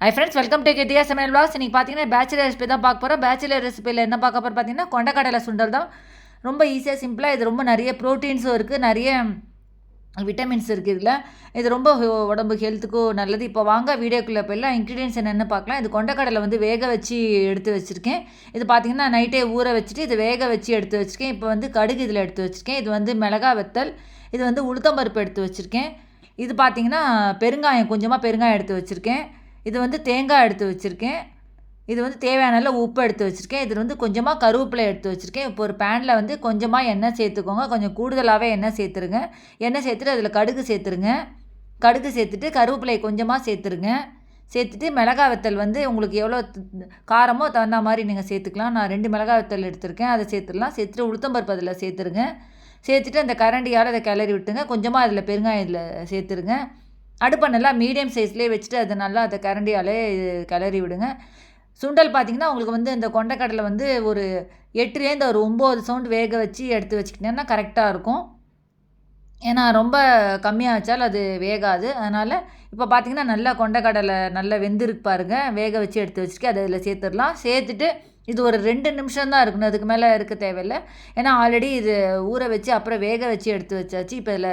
Hi friends welcome to கெட்டியா சமையல் blocks இன்றைக்கி பார்த்தீங்கன்னா பேச்சுலர் ரெசிபி தான் பார்க்க போகிறோம் பேச்சுலர் ரெசிபியில் என்ன பார்க்க போகிறோம் பார்த்தீங்கன்னா கொண்டக்கடலை சுண்டல் தான். ரொம்ப ஈஸியாக சிம்பிளாக இது ரொம்ப நிறைய ப்ரோட்டீன்ஸும் இருக்குது நிறைய விட்டமின்ஸ் இருக்குது இதில். இது ரொம்ப உடம்பு ஹெல்த்துக்கும் நல்லது. இப்போ வாங்க வீடியோக்குள்ளே போயிடலாம். இன்க்ரீடியன்ஸ் என்னென்னு பார்க்கலாம். இது கொண்டக்கடலை வந்து வேக வச்சு எடுத்து வச்சுருக்கேன். இது பார்த்தீங்கன்னா நைட்டே ஊற வச்சுட்டு இது வேக வச்சு எடுத்து வச்சுருக்கேன். இப்போ வந்து கடுகு இதில் எடுத்து வச்சுருக்கேன். இது வந்து மிளகா வெத்தல் இது வந்து உளுத்தம்பருப்பு எடுத்து வச்சுருக்கேன். இது பார்த்தீங்கன்னா பெருங்காயம் கொஞ்சமாக பெருங்காயம் எடுத்து வச்சுருக்கேன். இது வந்து தேங்காய் எடுத்து வச்சுருக்கேன். இது வந்து தேவையான அளவு உப்பு எடுத்து வச்சுருக்கேன். இது வந்து கொஞ்சமாக கருவேப்பிலை எடுத்து வச்சுருக்கேன். இப்போ ஒரு பேனில் வந்து கொஞ்சமாக எண்ணெய் சேர்த்துக்கோங்க. கொஞ்சம் கூடுதலாகவே எண்ணெய் சேர்த்துருங்க. எண்ணெய் சேர்த்துட்டு அதில் கடுகு சேர்த்துருங்க. கடுகு சேர்த்துட்டு கருவேப்பிலையை கொஞ்சமாக சேர்த்துருங்க. சேர்த்துட்டு மிளகா வத்தல் வந்து உங்களுக்கு எவ்வளோ காரமோ தகுந்த மாதிரி நீங்கள் சேர்த்துக்கலாம். நான் ரெண்டு மிளகா வத்தல் எடுத்திருக்கேன். அதை சேர்த்துடலாம். சேர்த்துட்டு உளுத்தம்பருப்பு அதில் சேர்த்துருங்க. சேர்த்துட்டு அந்த கரண்டியால் அதை கிளறி விட்டுங்க கொஞ்சமாக அதில் பெருங்காயம் இதில் சேர்த்துருங்க. அடுப்பை நல்லா மீடியம் சைஸ்லேயே வச்சுட்டு அதை நல்லா அதை கரண்டியாலே கிளறி விடுங்க. சுண்டல் பார்த்தீங்கன்னா உங்களுக்கு வந்து இந்த கொண்டைக்கடலை வந்து ஒரு எட்டுலேருந்து ஒரு ஒம்பது சவுண்ட் வேக வச்சு எடுத்து வச்சுக்கிட்டேன்னா கரெக்டாக இருக்கும். ஏன்னா ரொம்ப கம்மியாக வச்சாலும் அது வேகாது. அதனால் இப்போ பார்த்தீங்கன்னா நல்லா கொண்டைக்கடலை நல்லா வெந்திருக்கு பாருங்கள் வேக வச்சு எடுத்து வச்சுட்டு அதை அதில் சேர்த்துடலாம். சேர்த்துட்டு இது ஒரு ரெண்டு நிமிஷம் தான் இருக்கணும். அதுக்கு மேலே இருக்க தேவையில்லை. ஏன்னா ஆல்ரெடி இது ஊற வச்சு அப்புறம் வேக வச்சு எடுத்து வச்சாச்சு. இப்போ இதில்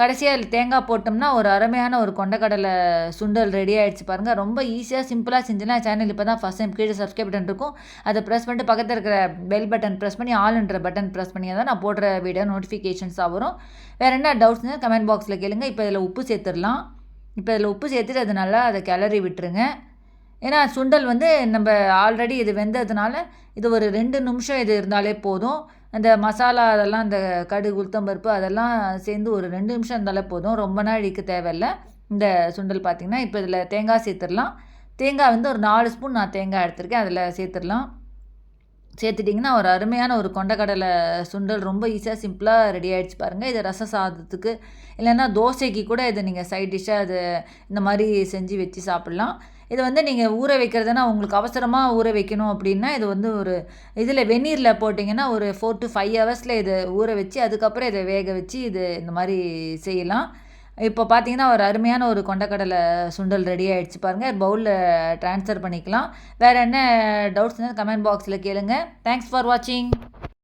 கடைசியாக தேங்காய் போட்டோம்னா ஒரு அருமையான ஒரு கொண்டக்கடலை சுண்டல் ரெடி ஆகிடுச்சு பாருங்கள் ரொம்ப ஈஸியாக சிம்பிளாக செஞ்சுலாம் சேனல் இப்போ தான் ஃபஸ்ட் டைம் கீழே சப்ஸ்கிரைப் பட்டன் இருக்கும். அதை ப்ரெஸ் பண்ணிட்டு பக்கத்தில் இருக்கிற பெல் பட்டன் ப்ரெஸ் பண்ணி ஆல்ன்ற பட்டன் ப்ரெஸ் பண்ணி தான் நான் போடுற வீடியோ நோட்டிஃபிகேஷன்ஸாக வரும். வேறு என்ன டவுட்ஸ்னு கமெண்ட் பாக்ஸில் கேளுங்க. இப்போ இதில் உப்பு சேர்த்துடலாம். இப்போ இதில் உப்பு சேர்த்துட்டு அது நல்லா அதை கிளறி விட்டுருங்க. ஏன்னா சுண்டல் வந்து நம்ம ஆல்ரெடி இது வெந்ததுனால இது ஒரு ரெண்டு நிமிஷம் இது இருந்தாலே போதும். அந்த மசாலா அதெல்லாம் அந்த கடுகு உளுத்தம்பருப்பு அதெல்லாம் சேர்ந்து ஒரு ரெண்டு நிமிஷம் இருந்தாலே போதும். ரொம்ப நாள் இழுக்க தேவையில்ல. இந்த சுண்டல் பார்த்திங்கன்னா இப்போ இதில் தேங்காய் சேர்த்துடலாம். தேங்காய் வந்து ஒரு நாலு ஸ்பூன் நான் தேங்காய் எடுத்திருக்கேன். அதில் சேர்த்துடலாம். சேர்த்துட்டிங்கன்னா ஒரு அருமையான ஒரு கொண்டக்கடலை சுண்டல் ரொம்ப ஈஸியாக சிம்பிளாக ரெடி ஆகிடுச்சு பாருங்கள் இது ரச சாதத்துக்கு இல்லைன்னா தோசைக்கு கூட இதை நீங்கள் சைட் டிஷ்ஷாக அது இந்த மாதிரி செஞ்சு வச்சு சாப்பிட்லாம். இது வந்து நீங்கள் ஊற வைக்கிறதுனா உங்களுக்கு அவசரமாக ஊற வைக்கணும் அப்படின்னா இது வந்து ஒரு இதில் வெந்நீரில் போட்டிங்கன்னா ஒரு ஃபோர் டு ஃபைவ் ஹவர்ஸில் இதை ஊற வச்சு அதுக்கப்புறம் இதை வேக வச்சு இது இந்த மாதிரி செய்யலாம். இப்போ பார்த்தீங்கன்னா ஒரு அருமையான ஒரு கொண்டக்கடலை சுண்டல் ரெடி ஆகிடுச்சு பாருங்கள் பவுலில் ட்ரான்ஸ்ஃபர் பண்ணிக்கலாம். வேறு என்ன டவுட்ஸ்னால் கமெண்ட் பாக்ஸில் கேளுங்கள் தேங்க்ஸ் ஃபார் வாட்சிங்